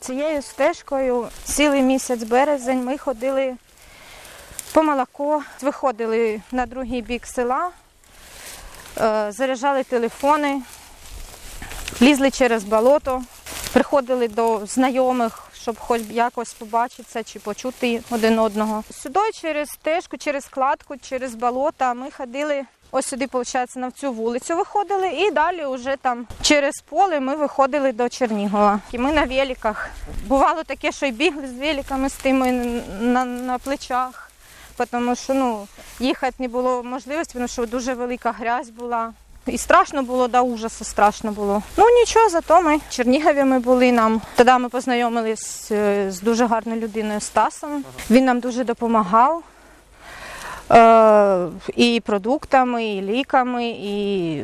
Цією стежкою цілий місяць березень ми ходили по молоко, виходили на другий бік села, е, заряджали телефони, лізли через болото, приходили до знайомих, щоб хоч якось побачитися чи почути один одного. Сюди через стежку, через кладку, через болото ми ходили. Ось сюди, виходить, на цю вулицю виходили, і далі вже там через поле ми виходили до Чернігова. І ми на великах. Бувало таке, що й бігли з великами з тими на, на плечах, тому що ну, їхати не було можливості, тому що дуже велика грязь була. І страшно було, до ужасу страшно було. Ну нічого, зато ми в Чернігові ми були нам. Тоді ми познайомились е, з дуже гарною людиною Стасом. Він нам дуже допомагав. Е, і продуктами, і ліками, і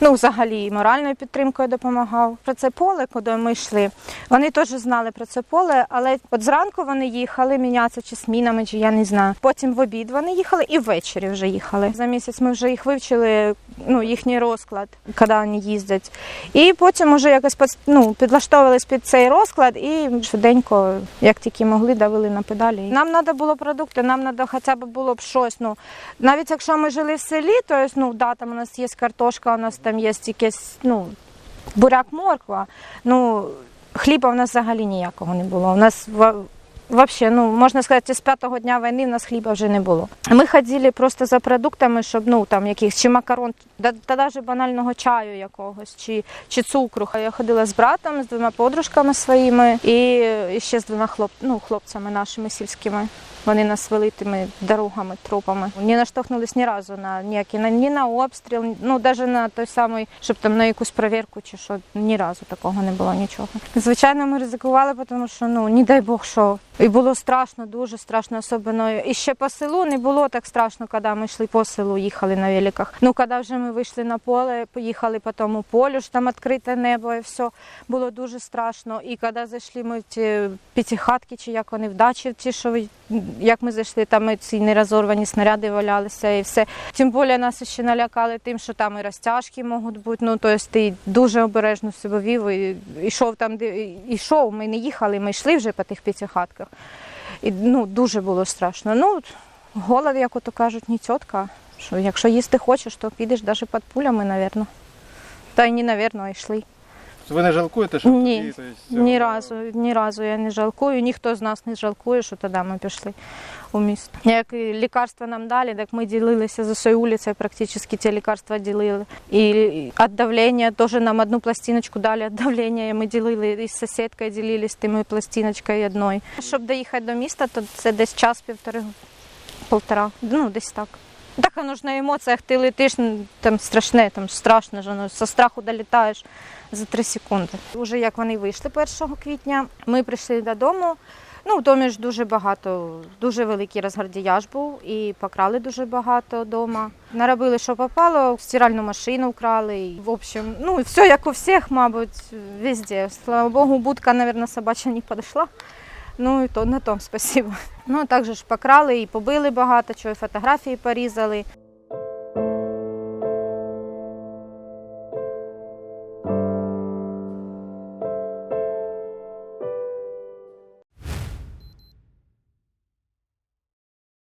ну, взагалі і моральною підтримкою допомагав. Про це поле, куди ми йшли, вони теж знали про це поле, але от зранку вони їхали мінятися чи змінами, чи я не знаю. Потім в обід вони їхали і ввечері вже їхали. За місяць ми вже їх вивчили, ну, їхній розклад, коли вони їздять. І потім вже якось ну, підлаштовувались під цей розклад і швиденько, як тільки могли, давили на педалі. Нам треба було продукти, нам треба хоча б було б щось. Ну, навіть якщо ми жили в селі, то ну, да, там у нас є картошка, у нас там є якесь, ну, буряк морква. Ну, хліба у нас взагалі ніякого не було. У нас Вообще, ну можна сказати, з п'ятого дня війни в нас хліба вже не було. Ми ходили просто за продуктами, щоб ну там якихось чи макарон, да, та навіть банального чаю якогось, чи, чи цукру. Я ходила з братом, з двома подружками своїми і, і ще з двома хлоп, ну, хлопцями нашими сільськими. Вони нас вели тими дорогами, тропами. Не наштовхнулись ні разу на ніякі на ні на обстріл, ну навіть на той самий, щоб там на якусь перевірку чи що ні разу такого не було нічого. Звичайно, ми ризикували, тому що ну не дай Бог що. І було страшно, дуже страшно, особливо. І ще по селу не було так страшно, коли ми йшли по селу, їхали на великах. Ну, коли вже ми вийшли на поле, поїхали по тому полю, ж там відкрите небо і все, було дуже страшно. І коли зайшли ми в ті п'ятихатки, чи як вони в дачі, ті, що ви- як ми зайшли, там ці нерозорвані снаряди валялися і все. Тим більше нас ще налякали тим, що там і розтяжки можуть бути. Ну, тобто ти дуже обережно себе вів і йшов там, де йшов. Ми не їхали, ми йшли вже по тих п'ятихатках. І ну, дуже було страшно. Ну, голод, як ото кажуть, не тітка. Що якщо їсти хочеш, то підеш навіть під пулями, напевно. Та й не, а йшли. Ви не жалкуєте, що Ні, тоді, Ні е, разу, ні разу я не жалкую, ніхто з нас не жалкує, що тоді ми пішли у місто. Як і лікарства нам дали, так ми ділилися за своєю вулицею, практично ті лікарства ділили. І від давлення теж нам одну пластиночку дали від давлення, і ми ділили і з сусідкою ділилися тими пластиночкою одною. Щоб доїхати до міста, то це десь час-півтори, полтора, ну десь так. Так воно ж на емоціях ти летиш, там страшне, там страшно, воно, со страху долітаєш за три секунди. Уже як вони вийшли 1 квітня, ми прийшли додому. Ну, в домі ж дуже багато, дуже великий розгардіяж був і покрали дуже багато вдома. Наробили, що попало, стиральну машину вкрали. І, в общем, ну, все як у всіх, мабуть, везде. Слава Богу, будка, мабуть, собача не підійшла. Ну і то на тому спасибо. Ну також покрали і побили багато, чого і фотографії порізали.